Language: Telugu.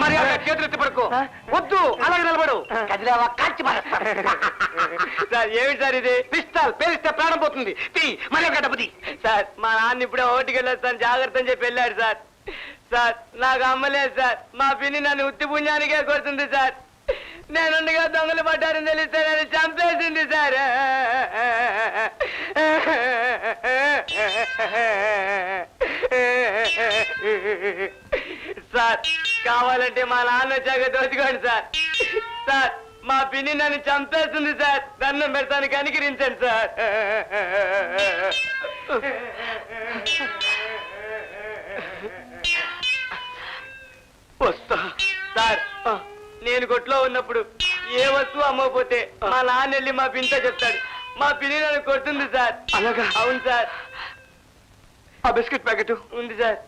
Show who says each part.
Speaker 1: మరి అలా చేతులు ఎత్తి పడుకో వద్దు అలాగే నిలబడు. కదిలేవా కాల్చి సార్ ఏమి సార్ ఇది? పిస్టల్ పేలిస్తే ప్రాణం పోతుంది. తీ మరి ఒక సార్ మా నాన్న ఇప్పుడే ఓటికి వెళ్ళొస్తాను జాగ్రత్త అని చెప్పి వెళ్ళాడు సార్. సార్ నాకు అమ్మలేదు సార్. మా పిన్ని నన్ను ఉత్తి పుణ్యానికే కొడుతుంది సార్. నేనుండగా దొంగలు పడ్డారని తెలిస్తే నన్ను చంపేసింది సార్. సార్ కావాలంటే మా నాన్న వచ్చాక దోచుకోండి సార్. సార్ మా పిన్ని నన్ను చంపేస్తుంది సార్. దండం పెడతాను కనికరించండి సార్. వస్తా. సార్ నేను కొట్లో ఉన్నప్పుడు ఏ వస్తువు అమ్మకపోతే మా నాన్న వెళ్ళి మా పింత చెప్తాడు. మా పిన్ని నన్ను కొడుతుంది సార్. అలాగా? అవును సార్. ఆ బిస్కెట్ ప్యాకెట్? ఉంది సార్.